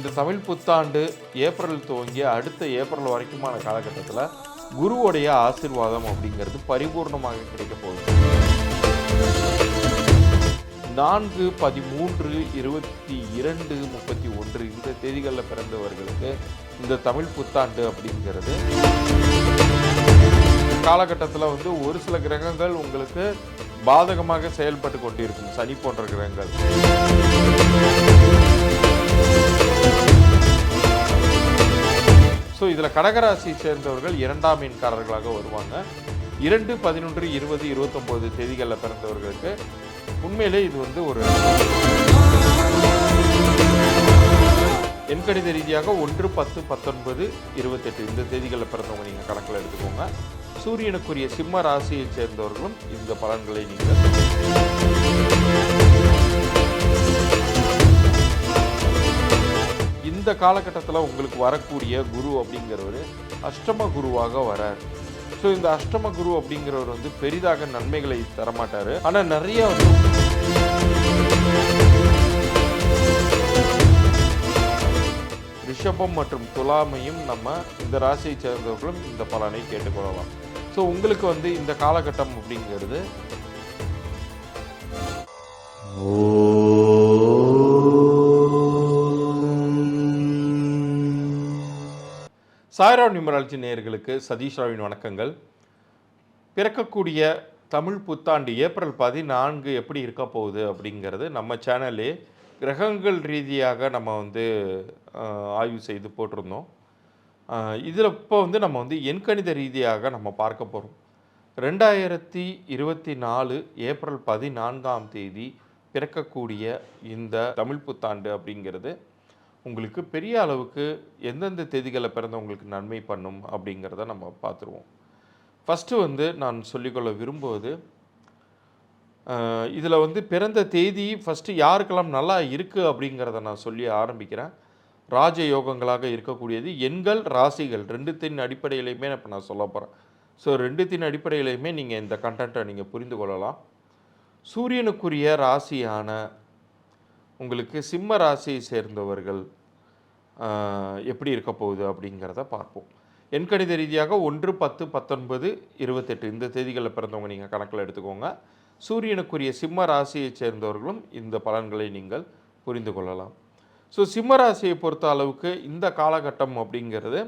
இந்த தமிழ் புத்தாண்டு ஏப்ரல் துவங்கி அடுத்த ஏப்ரல் வரைக்குமான காலகட்டத்தில் குருவுடைய ஆசீர்வாதம் அப்படிங்கிறது பரிபூர்ணமாக கிடைக்க போகுது. நான்கு பதிமூன்று இருபத்தி இரண்டு முப்பத்தி ஒன்று இந்த தேதிகளில் பிறந்தவர்களுக்கு இந்த தமிழ் புத்தாண்டு அப்படிங்கிறது. காலகட்டத்தில் வந்து ஒரு சில கிரகங்கள் உங்களுக்கு பாதகமாக செயல்பட்டு கொண்டிருக்கும். சனி போன்ற கிரகங்கள். ஸோ இதில் கடகராசியை சேர்ந்தவர்கள் இரண்டாம் மீன்காரர்களாக வருவாங்க. இரண்டு பதினொன்று இருபது இருபத்தொம்போது தேதிகளில் பிறந்தவர்களுக்கு உண்மையிலே இது வந்து ஒரு எண்கணித ரீதியாக ஒன்று பத்து பத்தொன்பது இருபத்தெட்டு இந்த தேதிகளில் பிறந்தவங்க நீங்கள் கணக்கில் எடுத்துக்கோங்க. சூரியனுக்குரிய சிம்ம ராசியை சேர்ந்தவர்களும் இந்த பலன்களை நீங்கள் இந்த காலகட்டத்தில் உங்களுக்கு வரக்கூடிய குரு அப்படிங்கிறவர் அஷ்டம குருவாக வரார். ஸோ இந்த அஷ்டம குரு அப்படிங்கிறவர் வந்து பெரிதாக நன்மைகளை தரமாட்டார். ஆனால் நிறைய வந்து ரிஷபம் மற்றும் துலாமையும் நம்ம இந்த ராசியை சேர்ந்தவர்களும் இந்த பலனை கேட்டுக்கொள்ளலாம். ஸோ உங்களுக்கு வந்து இந்த காலகட்டம் அப்படிங்கிறது ஓ சாய்ராவ் நியூமராலஜி நேயர்களுக்கு சதீஷ் ராவின் வணக்கங்கள். பிறக்கக்கூடிய தமிழ் புத்தாண்டு ஏப்ரல் பதினான்கு எப்படி இருக்க போகுது அப்படிங்கிறது நம்ம சேனலே கிரகங்கள் ரீதியாக நம்ம வந்து ஆய்வு செய்து போட்டிருந்தோம். இதில் இப்போ வந்து நம்ம வந்து எண்கணித ரீதியாக நம்ம பார்க்க போகிறோம் ரெண்டாயிரத்தி இருபத்தி நாலு ஏப்ரல் பதினான்காம் தேதி பிறக்கக்கூடிய இந்த தமிழ் புத்தாண்டு அப்படிங்கிறது உங்களுக்கு பெரிய அளவுக்கு எந்தெந்த தேதிகளில் பிறந்தவங்களுக்கு நன்மை பண்ணும் அப்படிங்கிறத நம்ம பார்த்துருவோம். ஃபஸ்ட்டு வந்து நான் சொல்லிக்கொள்ள விரும்புவது இதில் வந்து பிறந்த தேதி ஃபஸ்ட்டு யாருக்கெல்லாம் நல்லா இருக்குது அப்படிங்கிறத நான் சொல்லி ஆரம்பிக்கிறேன். ராஜ யோகங்களாக இருக்கக்கூடியது எண்கள் ராசிகள் ரெண்டுத்தின் அடிப்படையிலையுமே இப்போ நான் சொல்ல போகிறேன் ஸோ ரெண்டுத்தின் அடிப்படையிலையுமே நீங்கள் இந்த கண்டென்ட்டை நீங்கள் புரிந்து கொள்ளலாம். சூரியனுக்குரிய ராசியான உங்களுக்கு சிம்ம ராசியை சேர்ந்தவர்கள் எப்படி இருக்க போகுது அப்படிங்கிறத பார்ப்போம். எண்கணித ரீதியாக ஒன்று பத்து பத்தொன்பது இருபத்தெட்டு இந்த தேதிகளில் பிறந்தவங்க நீங்கள் கணக்கில் எடுத்துக்கோங்க. சூரியனுக்குரிய சிம்ம ராசியைச் சேர்ந்தவர்களும் இந்த பலன்களை நீங்கள் புரிந்து கொள்ளலாம். ஸோ சிம்ம ராசியை பொறுத்த அளவுக்கு இந்த காலகட்டம் அப்படிங்கிறது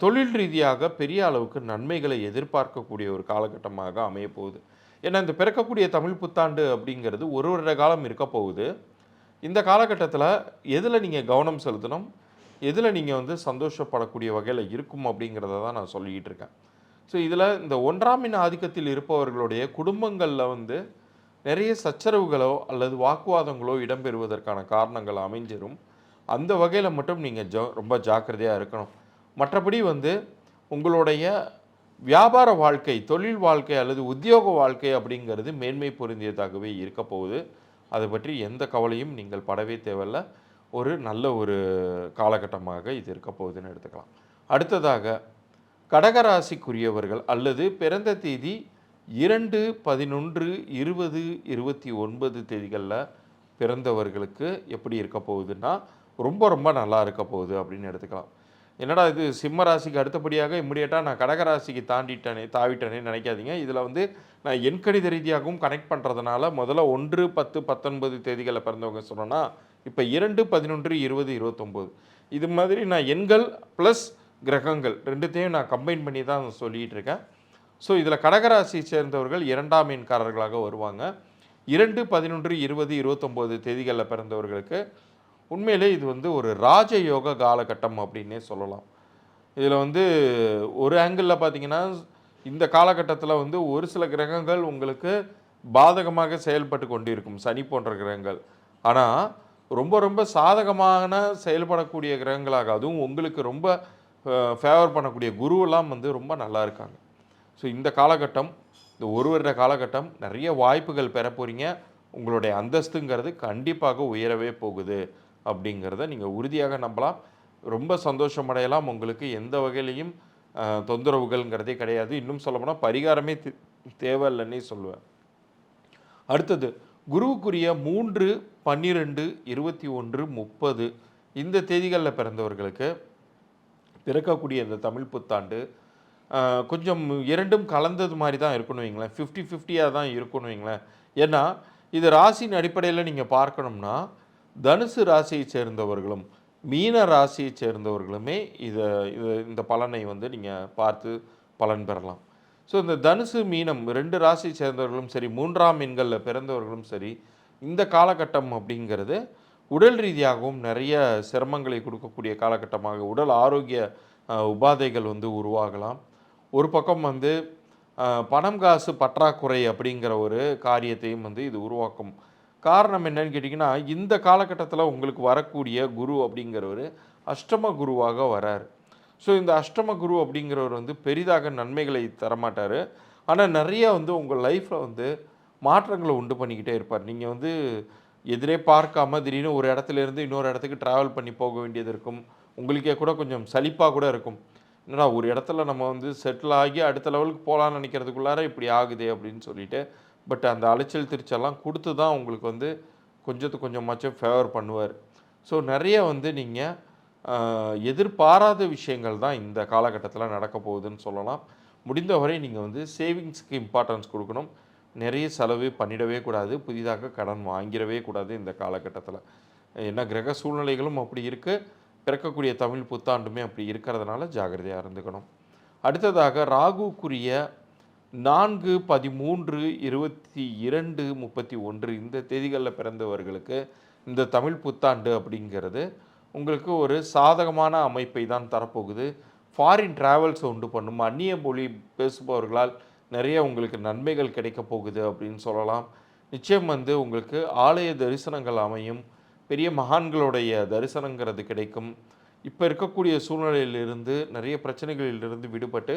தொழில் ரீதியாக பெரிய அளவுக்கு நன்மைகளை எதிர்பார்க்கக்கூடிய ஒரு காலகட்டமாக அமையப்போகுது ஏன்னா இந்த பிறக்கக்கூடிய தமிழ் புத்தாண்டு அப்படிங்கிறது ஒரு வருட காலம் இருக்க போகுது. இந்த காலகட்டத்தில் எதில் நீங்கள் கவனம் செலுத்தணும்? எதில் நீங்கள் வந்து சந்தோஷப்படக்கூடிய வகையில் இருக்கும் அப்படிங்கிறத தான் நான் சொல்லிக்கிட்டு இருக்கேன். ஸோ இதில் இந்த ஒன்றாம் எண் ஆதிக்கத்தில் இருப்பவர்களுடைய குடும்பங்களில் வந்து நிறைய சச்சரவுகளோ அல்லது வாக்குவாதங்களோ இடம்பெறுவதற்கான காரணங்கள் அமைஞ்சிரும். அந்த வகையில் மட்டும் நீங்கள் ஜ ரொம்ப ஜாக்கிரதையாக இருக்கணும். மற்றபடி வந்து உங்களுடைய வியாபார வாழ்க்கை தொழில் வாழ்க்கை அல்லது உத்தியோக வாழ்க்கை அப்படிங்கிறது மேன்மை பொருந்தியதாகவே இருக்க போகுது. அதை பற்றி எந்த கவலையும் நீங்கள் படவே தேவையில்ல. ஒரு நல்ல ஒரு காலகட்டமாக இது இருக்க போகுதுன்னு எடுத்துக்கலாம். அடுத்ததாக கடகராசிக்குரியவர்கள் அல்லது பிறந்த தேதி இரண்டு பதினொன்று இருபது இருபத்தி ஒன்பது தேதிகளில் பிறந்தவர்களுக்கு எப்படி இருக்க போகுதுன்னா ரொம்ப ரொம்ப நல்லா இருக்க போகுது அப்படின்னு எடுத்துக்கலாம். என்னடா இது சிம்ம ராசிக்கு அடுத்தபடியாக இம்மிடியட்டாக நான் கடகராசிக்கு தாண்டிட்டேனே தாவிட்டேனே நினைக்காதீங்க. இதில் வந்து நான் எண்கணித ரீதியாகவும் கனெக்ட் பண்ணுறதுனால முதல்ல ஒன்று பத்து பத்தொன்பது தேதிகளில் பிறந்தவங்க சொன்னோன்னா இப்போ இரண்டு பதினொன்று இருபது இருபத்தொம்போது. இது மாதிரி நான் எண்கள் ப்ளஸ் கிரகங்கள் ரெண்டுத்தையும் நான் கம்பைன் பண்ணி தான் சொல்லிகிட்டு இருக்கேன். ஸோ இதில் கடகராசி சேர்ந்தவர்கள் இரண்டாம் மீன்காரர்களாக வருவாங்க. இரண்டு பதினொன்று இருபது இருபத்தொம்போது தேதிகளில் பிறந்தவர்களுக்கு உண்மையிலே இது வந்து ஒரு ராஜயோக காலகட்டம் அப்படின்னே சொல்லலாம். இதில் வந்து ஒரு ஆங்கிளில் பார்த்தீங்கன்னா இந்த காலகட்டத்தில் வந்து ஒரு சில கிரகங்கள் உங்களுக்கு பாதகமாக செயல்பட்டு கொண்டிருக்கும். சனி போன்ற கிரகங்கள். ஆனால் ரொம்ப ரொம்ப சாதகமான செயல்படக்கூடிய கிரகங்களாக அதுவும் உங்களுக்கு ரொம்ப ஃபேவர் பண்ணக்கூடிய குருவெல்லாம் வந்து ரொம்ப நல்லா இருக்காங்க. ஸோ இந்த காலகட்டம் இந்த ஒரு வருட காலகட்டம் நிறைய வாய்ப்புகள் பெற போகிறீங்க உங்களுடைய அந்தஸ்துங்கிறது கண்டிப்பாக உயரவே போகுது. அப்படிங்கிறத நீங்கள் உறுதியாக நம்பலாம். ரொம்ப சந்தோஷம் அடையலாம் உங்களுக்கு எந்த வகையிலையும் தொந்தரவுகள்ங்கிறதே கிடையாது. இன்னும் சொல்லப்போனால் பரிகாரமே தே- தேவையில்லைன்னே சொல்லுவேன். அடுத்தது குருவுக்குரிய மூன்று பன்னிரெண்டு இருபத்தி ஒன்று முப்பது இந்த தேதிகளில் பிறந்தவர்களுக்கு பிறக்கக்கூடிய இந்த தமிழ் புத்தாண்டு கொஞ்சம் இரண்டும் கலந்தது மாதிரி தான் இருக்கணும் வைங்களேன். ஃபிஃப்டி ஃபிஃப்டியாக தான் இருக்கணும் வைங்களேன். ஏன்னா இது ராசியின் அடிப்படையில் நீங்கள் பார்க்கணும்னா தனுசு ராசியை சேர்ந்தவர்களும் மீன ராசியை சேர்ந்தவர்களுமே இதை இது இந்த பலனை வந்து நீங்கள் பார்த்து பலன் பெறலாம். ஸோ இந்த தனுசு மீனம் ரெண்டு ராசியை சேர்ந்தவர்களும் சரி மூன்றாம் மீன்களில் பிறந்தவர்களும் சரி இந்த காலகட்டம் அப்படிங்கிறது உடல் ரீதியாகவும் நிறைய சிரமங்களை கொடுக்கக்கூடிய காலகட்டமாக உடல் ஆரோக்கிய உபாதைகள் வந்து உருவாகலாம். ஒரு பக்கம் வந்து பணம் காசு பற்றாக்குறை அப்படிங்கிற ஒரு காரியத்தையும் வந்து இது உருவாக்கும். காரணம் என்னன்னு கேட்டிங்கன்னா இந்த காலகட்டத்தில் உங்களுக்கு வரக்கூடிய குரு அப்படிங்கிறவர் அஷ்டம குருவாக வரார். ஸோ இந்த அஷ்டம குரு அப்படிங்கிறவர் வந்து பெரிதாக நன்மைகளை தரமாட்டார். ஆனால் நிறைய வந்து உங்கள் லைஃப்பில் வந்து மாற்றங்களை உண்டு பண்ணிக்கிட்டே இருப்பார். நீங்கள் வந்து எதிரே பார்க்காம திடீர்னு ஒரு இடத்துல இருந்து இன்னொரு இடத்துக்கு ட்ராவல் பண்ணி போக வேண்டியது இருக்கும். உங்களுக்கே கூட கொஞ்சம் சலிப்பாக கூட இருக்கும். என்னடா ஒரு இடத்துல நம்ம வந்து செட்டில் ஆகி அடுத்த லெவலுக்கு போகலான்னு நினைக்கிறதுக்குள்ளார இப்படி ஆகுது அப்படின்னு சொல்லிட்டு பட் அந்த அலைச்சல் திருச்செல்லாம் கொடுத்து தான் உங்களுக்கு வந்து கொஞ்சத்துக்கு கொஞ்சமாச்சும் ஃபேவர் பண்ணுவார். ஸோ நிறைய வந்து நீங்கள் எதிர்பாராத விஷயங்கள் தான் இந்த காலகட்டத்தில் நடக்க போகுதுன்னு சொல்லலாம். முடிந்தவரை நீங்கள் வந்து சேவிங்ஸ்க்கு இம்பார்ட்டன்ஸ் கொடுக்கணும். நிறைய செலவு பண்ணிடவே கூடாது. புதிதாக கடன் வாங்கிடவே கூடாது இந்த காலகட்டத்தில். ஏன்னா கிரக சூழ்நிலைகளும் அப்படி இருக்குது பிறக்கக்கூடிய தமிழ் புத்தாண்டுமே அப்படி இருக்கிறதுனால ஜாகிரதையாக இருந்துக்கணும். அடுத்ததாக ராகுக்குரிய நான்கு பதிமூன்று இருபத்தி இரண்டு முப்பத்தி ஒன்று இந்த தேதிகளில் பிறந்தவர்களுக்கு இந்த தமிழ் புத்தாண்டு அப்படிங்கிறது உங்களுக்கு ஒரு சாதகமான அமைப்பை தான் தரப்போகுது. ஃபாரின் டிராவல்ஸ் உண்டு பண்ணும். அந்நிய மொழி பேசுபவர்களால் நிறைய உங்களுக்கு நன்மைகள் கிடைக்க போகுது அப்படின்னு சொல்லலாம். நிச்சயம் வந்து உங்களுக்கு ஆலய தரிசனங்கள் அமையும். பெரிய மகான்களுடைய தரிசனங்கிறது கிடைக்கும். இப்போ இருக்கக்கூடிய சூழ்நிலையிலிருந்து நிறைய பிரச்சனைகளிலிருந்து விடுபட்டு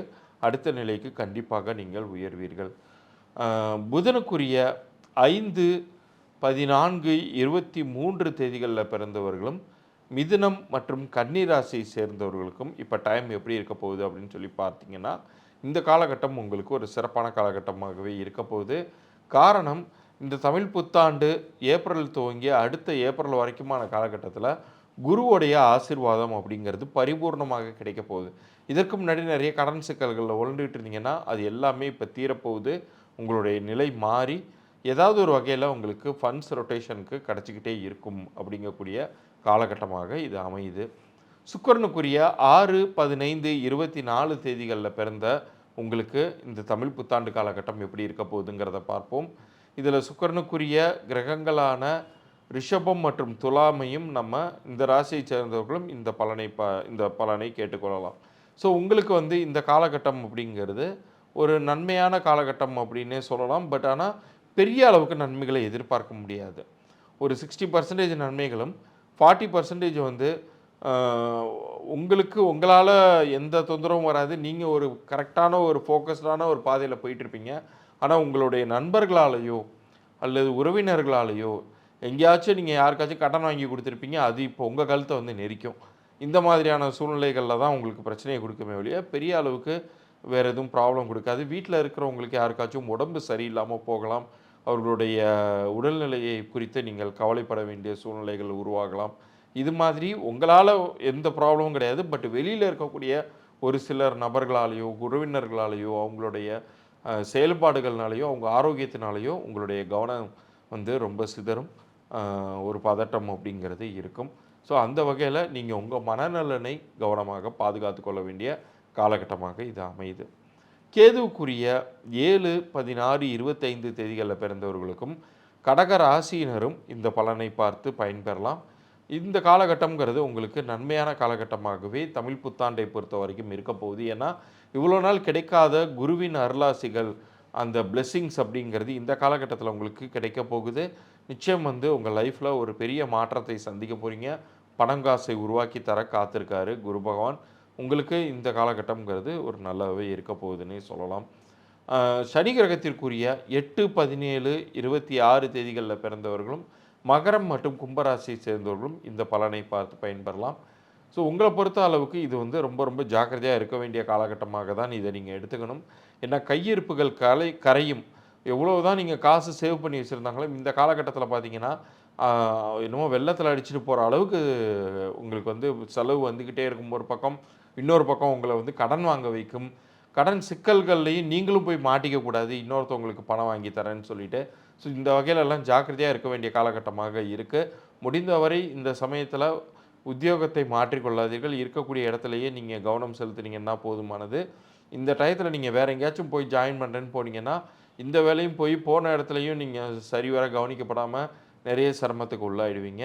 அடுத்த நிலைக்கு கண்டிப்பாக நீங்கள் உயர்வீர்கள். புதனுக்குரிய ஐந்து பதினான்கு இருபத்தி மூன்று தேதிகளில் பிறந்தவர்களும் மிதுனம் மற்றும் கன்னிராசியை சேர்ந்தவர்களுக்கும் இப்போ டைம் எப்படி இருக்க போகுது அப்படின்னு சொல்லி பார்த்தீங்கன்னா இந்த காலகட்டம் உங்களுக்கு ஒரு சிறப்பான காலகட்டமாகவே இருக்க போகுது. காரணம் இந்த தமிழ் புத்தாண்டு ஏப்ரல் துவங்கி அடுத்த ஏப்ரல் வரைக்குமான காலகட்டத்தில் குருவுடைய ஆசீர்வாதம் அப்படிங்கிறது பரிபூர்ணமாக கிடைக்க போகுது. இதற்கு முன்னாடி நிறைய கடன் சிக்கல்களில் உழண்டுகிட்டு இருந்தீங்கன்னா அது எல்லாமே இப்போ தீரப்போகுது. உங்களுடைய நிலை மாறி ஏதாவது ஒரு வகையில் உங்களுக்கு ஃபண்ட்ஸ் ரொட்டேஷனுக்கு கிடச்சிக்கிட்டே இருக்கும் அப்படிங்கக்கூடிய காலகட்டமாக இது அமையுது. சுக்கரனுக்குரிய ஆறு பதினைந்து இருபத்தி நாலு தேதிகளில் பிறந்த உங்களுக்கு இந்த தமிழ் புத்தாண்டு காலகட்டம் எப்படி இருக்க போகுதுங்கிறத பார்ப்போம். இதில் சுக்கரனுக்குரிய கிரகங்களான ரிஷபம் மற்றும் துலாமையும் நம்ம இந்த ராசியை சேர்ந்தவர்களும் இந்த பலனை ப இந்த பலனை கேட்டுக்கொள்ளலாம். ஸோ உங்களுக்கு வந்து இந்த காலகட்டம் அப்படிங்கிறது ஒரு நன்மையான காலகட்டம் அப்படின்னே சொல்லலாம். பட் ஆனால் பெரிய அளவுக்கு நன்மைகளை எதிர்பார்க்க முடியாது. ஒரு சிக்ஸ்டி பர்சன்டேஜ் நன்மைகளும் ஃபார்ட்டி பர்சன்டேஜ் வந்து உங்களுக்கு உங்களால் எந்த தொந்தரவும் வராது. நீங்கள் ஒரு கரெக்டான ஒரு ஃபோக்கஸ்டான ஒரு பாதையில் போயிட்டுருப்பீங்க ஆனால் உங்களுடைய நண்பர்களாலேயோ அல்லது உறவினர்களாலேயோ எங்கேயாச்சும் நீங்கள் யாருக்காச்சும் கடன் வாங்கி கொடுத்துருப்பீங்க அது இப்போ உங்கள் கழுத்தை வந்து நெரிக்கும். இந்த மாதிரியான சூழ்நிலைகளில் தான் உங்களுக்கு பிரச்சனையை கொடுக்குமே ஒழிய பெரிய அளவுக்கு வேறு எதுவும் ப்ராப்ளம் கொடுக்காது. வீட்டில் இருக்கிறவங்களுக்கு யாருக்காச்சும் உடம்பு சரியில்லாமல் போகலாம். அவர்களுடைய உடல்நிலையை குறித்து நீங்கள் கவலைப்பட வேண்டிய சூழ்நிலைகள் உருவாகலாம். இது மாதிரி உங்களால் எந்த ப்ராப்ளமும் கிடையாது. பட் வெளியில் இருக்கக்கூடிய ஒரு சிலர் நபர்களாலேயோ உறவினர்களாலேயோ அவங்களுடைய செயல்பாடுகள்னாலேயோ அவங்க ஆரோக்கியத்தினாலேயோ உங்களுடைய கவனம் வந்து ரொம்ப சிதறும். ஒரு பதட்டம் அப்படிங்கிறது இருக்கும். ஸோ அந்த வகையில் நீங்கள் உங்கள் மனநலனை கவனமாக பாதுகாத்து கொள்ள வேண்டிய காலகட்டமாக இது அமையுது. கேதுவுக்குரிய ஏழு பதினாறு இருபத்தைந்து தேதிகளில் பிறந்தவர்களுக்கும் கடக ராசியினரும் இந்த பலனை பார்த்து பயன்பெறலாம். இந்த காலகட்டம்ங்கிறது உங்களுக்கு நன்மையான காலகட்டமாகவே தமிழ் புத்தாண்டை பொறுத்த வரைக்கும் இருக்க போகுது. ஏன்னா இவ்வளோ நாள் கிடைக்காத குருவின் அருளாசிகள் அந்த பிளெஸ்ஸிங்ஸ் அப்படிங்கிறது இந்த காலகட்டத்தில் உங்களுக்கு கிடைக்க போகுது. நிச்சயம் வந்து உங்கள் லைஃப்பில் ஒரு பெரிய மாற்றத்தை சந்திக்க போகிறீங்க பணம் காசை உருவாக்கி தர காத்திருக்காரு குரு பகவான். உங்களுக்கு இந்த காலகட்டம்ங்கிறது ஒரு நல்லாவே இருக்க போகுதுன்னு சொல்லலாம். சனி கிரகத்திற்குரிய எட்டு பதினேழு இருபத்தி ஆறு தேதிகளில் பிறந்தவர்களும் மகரம் மற்றும் கும்பராசியை சேர்ந்தவர்களும் இந்த பலனை பார்த்து பயன்பெறலாம். ஸோ உங்களை பொறுத்த அளவுக்கு இது வந்து ரொம்ப ரொம்ப ஜாக்கிரதையாக இருக்க வேண்டிய காலகட்டமாக தான் இதை நீங்கள் எடுத்துக்கணும். ஏன்னா கையிருப்புகள் கலை கரையும் எவ்வளோ தான் நீங்கள் காசு சேவ் பண்ணி வச்சுருந்தாங்களோ இந்த காலகட்டத்தில் பார்த்தீங்கன்னா என்னமோ வெள்ளத்தில் அடிச்சுட்டு போகிற அளவுக்கு உங்களுக்கு வந்து செலவு வந்துக்கிட்டே இருக்கும். ஒரு பக்கம் இன்னொரு பக்கம் உங்களை வந்து கடன் வாங்க வைக்கும். கடன் சிக்கல்கள்லையும் நீங்களும் போய் மாட்டிக்க கூடாது. இன்னொருத்தவங்களுக்கு பணம் வாங்கி தரேன்னு சொல்லிட்டு ஸோ இந்த வகையில எல்லாம் ஜாக்கிரதையாக இருக்க வேண்டிய காலகட்டமாக இருக்குது முடிந்தவரை இந்த சமயத்தில் உத்தியோகத்தை மாற்றிக்கொள்ளாதீர்கள். இருக்கக்கூடிய இடத்துலையே நீங்கள் கவனம் செலுத்துனீங்கன்னா போதுமானது. இந்த டயத்தில் நீங்கள் வேறு எங்கேயாச்சும் போய் ஜாயின் பண்ணுறேன்னு போனீங்கன்னா இந்த வேலையும் போய் போன இடத்துலையும் நீங்கள் சரிவர கவனிக்கப்படாமல் நிறைய சிரமத்துக்கு உள்ளாயிடுவீங்க.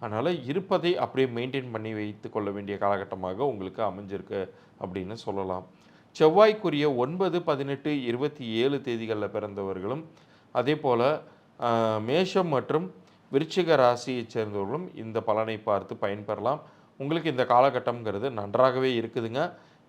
அதனால் இருப்பதை அப்படியே மெயின்டைன் பண்ணி வைத்து கொள்ள வேண்டிய காலகட்டமாக உங்களுக்கு அமைஞ்சிருக்கு அப்படின்னு சொல்லலாம். செவ்வாய்க்குரிய ஒன்பது பதினெட்டு இருபத்தி ஏழு தேதிகளில் பிறந்தவர்களும் அதே போல் மேஷம் மற்றும் விருச்சிக ராசியைச் சேர்ந்தவர்களும் இந்த பலனை பார்த்து பயன்பெறலாம். உங்களுக்கு இந்த காலகட்டம்ங்கிறது நன்றாகவே இருக்குதுங்க.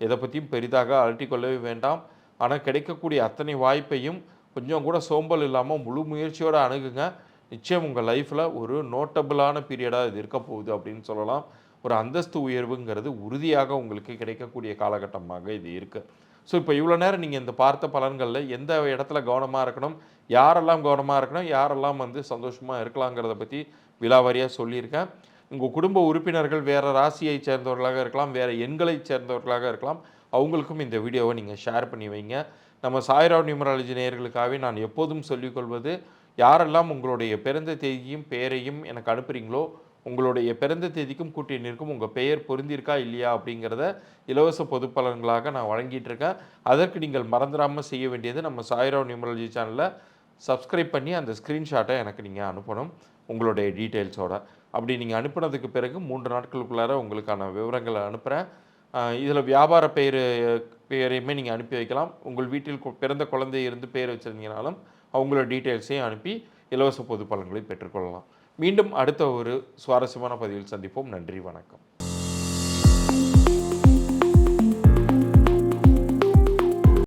எதை பற்றியும் பெரிதாக அலட்டிக்கொள்ளவே வேண்டாம். ஆனால் கிடைக்கக்கூடிய அத்தனை வாய்ப்பையும் கொஞ்சம் கூட சோம்பல் இல்லாமல் முழு முயற்சியோடு அணுகுங்க. நிச்சயம் உங்கள் லைஃப்பில் ஒரு நோட்டபிளான பீரியடாக இது இருக்க போகுது அப்படின்னு சொல்லலாம். ஒரு அந்தஸ்து உயர்வுங்கிறது உறுதியாக உங்களுக்கு கிடைக்கக்கூடிய காலகட்டமாக இது இருக்குது ஸோ இப்போ இவ்வளோ நேரம் நீங்கள் இந்த பார்த்த பலன்களில் எந்த இடத்துல கவனமாக இருக்கணும்? யாரெல்லாம் கவனமாக இருக்கணும்? யாரெல்லாம் வந்து சந்தோஷமாக இருக்கலாங்கிறத பற்றி விலாவாரியாக சொல்லியிருக்கேன். உங்கள் குடும்ப உறுப்பினர்கள் வேறு ராசியை சேர்ந்தவர்களாக இருக்கலாம் வேறு எண்களைச் சேர்ந்தவர்களாக இருக்கலாம். அவங்களுக்கும் இந்த வீடியோவை நீங்கள் ஷேர் பண்ணி வைங்க. நம்ம சாய்ராவ் நியூமராலஜி நேயர்களுக்காகவே நான் எப்போதும் சொல்லிக்கொள்வது யாரெல்லாம் உங்களுடைய பிறந்த தேதியும் பெயரையும் எனக்கு அனுப்புகிறீங்களோ உங்களுடைய பிறந்த தேதிக்கும் கூட்டினிற்கும் உங்கள் பெயர் பொருந்திருக்கா இல்லையா அப்படிங்கிறத இலவச பொது பலன்களாக நான் வழங்கிட்டு இருக்கேன். அதற்கு நீங்கள் மறந்துடாமல் செய்ய வேண்டியது நம்ம சாய்ராவ் நியூமராலஜி சேனலை சப்ஸ்கிரைப் பண்ணி அந்த ஸ்க்ரீன்ஷாட்டை எனக்கு நீங்கள் அனுப்பணும் உங்களுடைய டீட்டெயில்ஸோட அப்படி நீங்கள் அனுப்புனதுக்கு பிறகு மூன்று நாட்களுக்குள்ளார உங்களுக்கான விவரங்களை அனுப்புகிறேன் இதில் வியாபார பெயர் பெயரையுமே நீங்கள் அனுப்பி வைக்கலாம். உங்கள் வீட்டில் கு- பிறந்த குழந்தை இருந்து பெயர் வச்சுருந்தீங்கனாலும் அவங்களோட டீட்டெயில்ஸையும் அனுப்பி இலவச பொது பலன்களை பெற்றுக்கொள்ளலாம். மீண்டும் அடுத்த ஒரு சுவாரஸ்யமான பதிவில் சந்திப்போம். நன்றி வணக்கம்.